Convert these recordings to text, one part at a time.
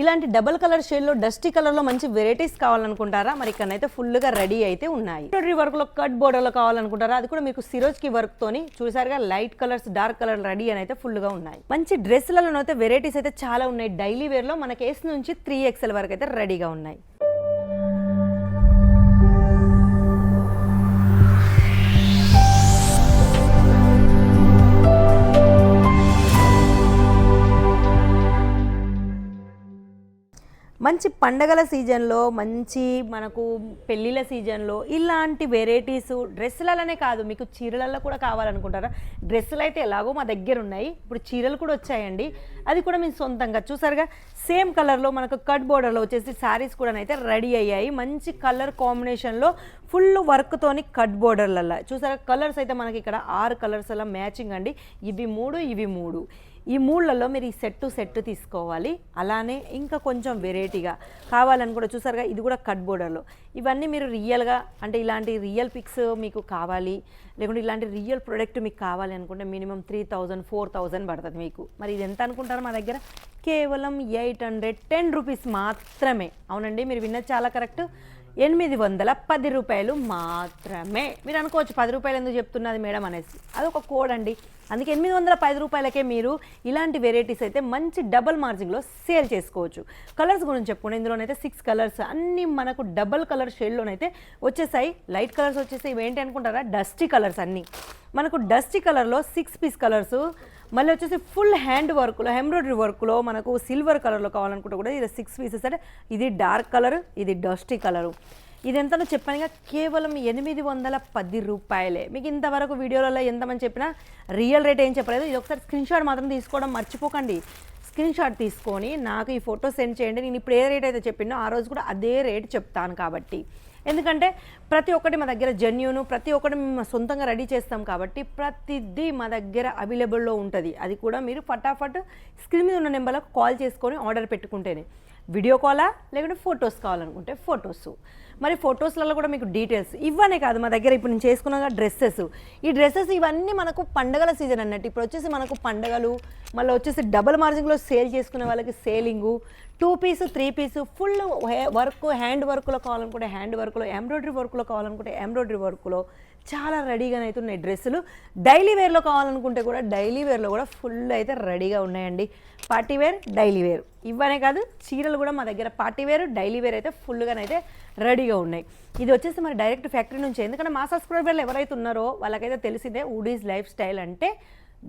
ఇలాంటి double colour షేడ్లో dusty కలర్లో మంచి వెరైటీస్ కావాలనుకుంటారా? మరి ఇక్కడైతే ఫుల్గా రెడీ అయితే ఉన్నాయి. ఎంబ్రాయిడరీ వర్క్లో కట్ బోర్డర్లో కావాలనుకుంటారా? అది కూడా మీకు సిరోజ్కి వర్క్ తోని చూసారుగా light colours dark colour ready అని అయితే ఫుల్గా ఉన్నాయి. మంచి డ్రెస్లలో అయితే వెరైటీస్ అయితే చాలా ఉన్నాయి. డైలీ వేర్లో మనకి ఎస్ నుంచి త్రీ ఎక్స్ఎల్ వరకు అయితే రెడీగా ఉన్నాయి. మంచి పండగల సీజన్లో మంచి మనకు పెళ్ళిళ్ళ సీజన్లో ఇలాంటి వెరైటీస్ డ్రెస్సులలోనే కాదు మీకు చీరలలో కూడా కావాలనుకుంటారా? డ్రెస్సులు అయితే ఎలాగో మా దగ్గర ఉన్నాయి ఇప్పుడు చీరలు కూడా వచ్చాయండి. అది కూడా మేము సొంతంగా చూసారుగా. సేమ్ కలర్లో మనకు కట్ బోర్డర్లో వచ్చేసి శారీస్ కూడా అయితే రెడీ అయ్యాయి. మంచి కలర్ కాంబినేషన్లో ఫుల్ వర్క్తోని కట్ బోర్డర్లలో చూసారా? కలర్స్ అయితే మనకి ఇక్కడ ఆరు కలర్స్ అలా మ్యాచింగ్ అండి. ఇవి మూడు ఇవి మూడు. ఈ మూడులలో మీరు ఈ సెట్ సెట్ తీసుకోవాలి. అలానే ఇంకా కొంచెం వెరైటీగా కావాలని కూడా చూసారుగా ఇది కూడా కట్ బోర్డర్లో. ఇవన్నీ మీరు రియల్గా అంటే ఇలాంటి రియల్ పిక్స్ మీకు కావాలి లేకుంటే ఇలాంటి రియల్ ప్రోడక్ట్ మీకు కావాలి అనుకుంటే minimum three thousand four thousand పడుతుంది మీకు. మరి ఇది ఎంత అనుకుంటారు మా దగ్గర? కేవలం ఎయిట్ హండ్రెడ్ టెన్ రూపీస్ మాత్రమే. అవునండి మీరు విన్నది చాలా కరెక్ట్. ఎనిమిది వందల పది రూపాయలు మాత్రమే. మీరు అనుకోవచ్చు పది రూపాయలు ఎందుకు చెప్తున్నది మేడం అనేసి. అదొక కోడ్ అండి. అందుకే ఎనిమిది వందల పది రూపాయలకే మీరు ఇలాంటి వెరైటీస్ అయితే మంచి డబల్ మార్జిన్లో సేల్ చేసుకోవచ్చు. కలర్స్ గురించి చెప్పుకోండి ఇందులోనైతే సిక్స్ కలర్స్ అన్నీ మనకు డబల్ కలర్ షేడ్లోనైతే వచ్చేసాయి. లైట్ కలర్స్ వచ్చేసాయి. ఏంటి అనుకుంటారా? డస్టీ కలర్స్ అన్నీ. మనకు డస్టీ కలర్లో సిక్స్ పీస్ కలర్స్ మళ్ళీ వచ్చేసి ఫుల్ హ్యాండ్ వర్క్లో ఎంబ్రాయిడరీ వర్క్లో మనకు సిల్వర్ కలర్లో కావాలనుకుంటే కూడా ఇది సిక్స్ పీసెస్ అంటే ఇది డార్క్ కలర్ ఇది డస్టీ కలరు. ఇది ఎంతనో చెప్పానుగా కేవలం ఎనిమిది వందల పది రూపాయలే. మీకు ఇంతవరకు వీడియోలలో ఎంతమంది చెప్పినా రియల్ రేట్ ఏం చెప్పలేదు. ఇది ఒకసారి స్క్రీన్ షాట్ మాత్రం తీసుకోవడం మర్చిపోకండి. స్క్రీన్ షాట్ తీసుకొని నాకు ఈ ఫోటో సెండ్ చేయండి. నేను ఇప్పుడు ఏ రేట్ అయితే చెప్పినో ఆ రోజు కూడా అదే రేట్ చెప్తాను కాబట్టి. ఎందుకంటే ప్రతి ఒక్కటి మా దగ్గర జెన్యూను ప్రతి ఒక్కటి మేము సొంతంగా రెడీ చేస్తాం కాబట్టి ప్రతిదీ మా దగ్గర అవైలబుల్లో ఉంటుంది. అది కూడా మీరు ఫటాఫట్ స్క్రీన్ మీద ఉన్న నెంబర్లకు కాల్ చేసుకొని ఆర్డర్ పెట్టుకుంటేనే. వీడియో కాలా లేకుంటే ఫొటోస్ కావాలనుకుంటే ఫొటోస్. మరి ఫొటోస్లలో కూడా మీకు డీటెయిల్స్ ఇవ్వనే కాదు మా దగ్గర ఇప్పుడు నేను చేసుకున్న డ్రెస్సెస్. ఈ డ్రెస్సెస్ ఇవన్నీ మనకు పండగల సీజన్ అన్నట్టు. ఇప్పుడు వచ్చేసి మనకు పండగలు మళ్ళీ వచ్చేసి డబుల్ మార్జిన్లో సేల్ చేసుకునే వాళ్ళకి selling two piece three piece full work hand వర్క్లో కావాలనుకుంటే హ్యాండ్ వర్క్లో ఎంబ్రాయిడరీ వర్క్లో కావాలనుకుంటే ఎంబ్రాయిడరీ వర్క్లో చాలా రెడీగా అయితే ఉన్నాయి డ్రెస్సులు. డైలీ వేర్లో కావాలనుకుంటే కూడా డైలీ వేర్లో కూడా ఫుల్ అయితే రెడీగా ఉన్నాయండి. Party wear daily wear. ఇవ్వనే కాదు చీరలు కూడా మా దగ్గర పార్టీ వేర్ డైలీ వేర్ అయితే ఫుల్గానైతే రెడీగా ఉన్నాయి. ఇది వచ్చేసి మరి డైరెక్ట్ ఫ్యాక్టరీ నుంచి. ఎందుకంటే మా సబ్స్క్రైబర్లు ఎవరైతే ఉన్నారో వాళ్ళకైతే తెలిసిందే ఊడీస్ లైఫ్ స్టైల్ అంటే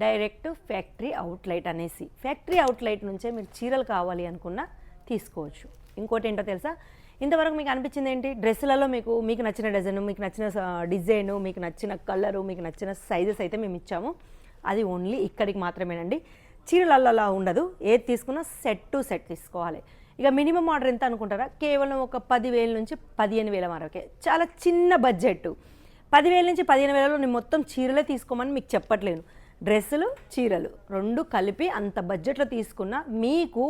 డైరెక్ట్ ఫ్యాక్టరీ అవుట్లైట్ అనేసి. ఫ్యాక్టరీ అవుట్లైట్ నుంచే మీరు చీరలు కావాలి అనుకున్నా తీసుకోవచ్చు. ఇంకోటి ఏంటో తెలుసా? ఇంతవరకు మీకు అనిపించింది ఏంటి? డ్రెస్సులలో మీకు మీకు నచ్చిన డిజైన్ మీకు నచ్చిన డిజైన్ మీకు నచ్చిన కలరు మీకు నచ్చిన సైజెస్ అయితే మేము ఇచ్చాము. అది ఓన్లీ ఇక్కడికి మాత్రమేనండి. చీరలలో అలా ఉండదు. ఏది తీసుకున్నా సెట్ టు సెట్ తీసుకోవాలి. ఇక మినిమం ఆర్డర్ ఎంత అనుకుంటారా? కేవలం ఒక పదివేల నుంచి పదిహేను వేల వరకే. చాలా చిన్న బడ్జెట్ పదివేల నుంచి పదిహేను వేలలో నేను మొత్తం చీరలే తీసుకోమని మీకు చెప్పట్లేను. డ్రెస్సులు చీరలు రెండు కలిపి అంత బడ్జెట్లో తీసుకున్న మీకు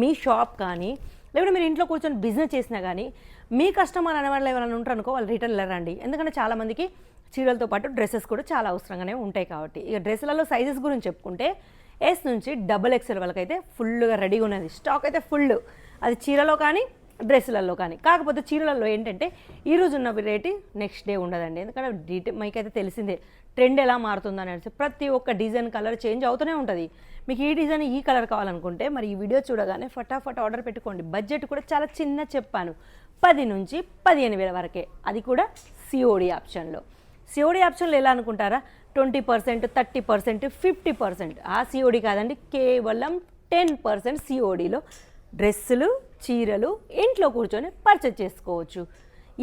మీ షాప్ కానీ లేకుంటే మీరు ఇంట్లో కూర్చొని బిజినెస్ చేసినా కానీ మీ కస్టమర్ అనే వాళ్ళు ఎవరైనా ఉంటారు అనుకో వాళ్ళు రిటర్న్ లేరండి ఎందుకంటే చాలామందికి చీరలతో పాటు డ్రెస్సెస్ కూడా చాలా అవసరంగానే ఉంటాయి కాబట్టి. ఇక డ్రెస్సులలో సైజెస్ గురించి చెప్పుకుంటే ఎస్ నుంచి డబుల్ ఎక్స్ఎల్ వాళ్ళకైతే ఫుల్గా రెడీగా ఉన్నది. స్టాక్ అయితే ఫుల్ అది చీరలో కానీ డ్రెస్సులలో కానీ. కాకపోతే చీరలలో ఏంటంటే ఈ రోజు ఉన్న వెరైటీ నెక్స్ట్ డే ఉండదండి. ఎందుకంటే డీటెయిల్ మీకైతే తెలిసిందే ట్రెండ్ ఎలా మారుతుంది అనేసి. ప్రతి ఒక్క డిజైన్ కలర్ చేంజ్ అవుతూనే ఉంటుంది. మీకు ఈ డిజైన్ ఈ కలర్ కావాలనుకుంటే మరి ఈ వీడియో చూడగానే ఫటాఫట్ ఆర్డర్ పెట్టుకోండి. బడ్జెట్ కూడా చాలా చిన్న చెప్పాను. పది నుంచి పదిహేను వేల వరకే. అది కూడా సిఓడి ఆప్షన్లో సిఓడి ఆప్షన్లో ఎలా అనుకుంటారా? Twenty percent thirty percent fifty percent. ఆ సిఓడి కాదండి కేవలం టెన్ పర్సెంట్ సిఓడిలో డ్రెస్సులు చీరలు ఇంట్లో కూర్చొని పర్చేజ్ చేసుకోవచ్చు.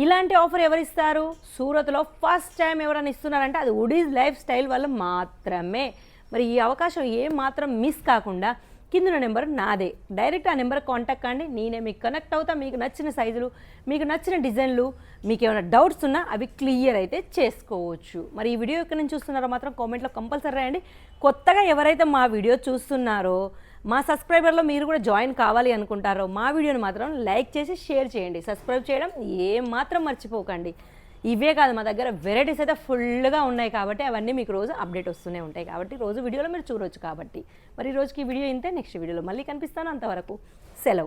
ఇలాంటి ఆఫర్ ఎవరిస్తారు? సూరత్లో ఫస్ట్ టైం ఎవరైనా ఇస్తున్నారంటే అది ఉడీస్ లైఫ్ స్టైల్ వల్ల మాత్రమే. మరి ఈ అవకాశం ఏ మాత్రం మిస్ కాకుండా కింద నెంబర్ నాదే. డైరెక్ట్ ఆ నెంబర్ కాంటాక్ట్ కండి నేనే మీకు కనెక్ట్ అవుతా. మీకు నచ్చిన సైజులు మీకు నచ్చిన డిజైన్లు మీకు ఏమైనా డౌట్స్ ఉన్నా అవి క్లియర్ అయితే చేసుకోవచ్చు. మరి ఈ వీడియో ఎక్కడి నుంచి చూస్తున్నారో మాత్రం కామెంట్లో కంపల్సరీ రాయండి. కొత్తగా ఎవరైతే మా వీడియో చూస్తున్నారో మా సబ్స్క్రైబర్లో మీరు కూడా జాయిన్ కావాలి అనుకుంటారో మా వీడియోని మాత్రం లైక్ చేసి షేర్ చేయండి. సబ్స్క్రైబ్ చేయడం ఏమాత్రం మర్చిపోకండి. ఇవే కాదు మా దగ్గర వెరైటీస్ అయితే ఫుల్గా ఉన్నాయి కాబట్టి అవన్నీ మీకు రోజు అప్డేట్ వస్తూనే ఉంటాయి కాబట్టి రోజు వీడియోలో మీరు చూడొచ్చు కాబట్టి. మరి ఈ రోజుకి ఈ వీడియో ఇంతే నెక్స్ట్ వీడియోలో మళ్ళీ కనిపిస్తాను అంతవరకు. సెలవు.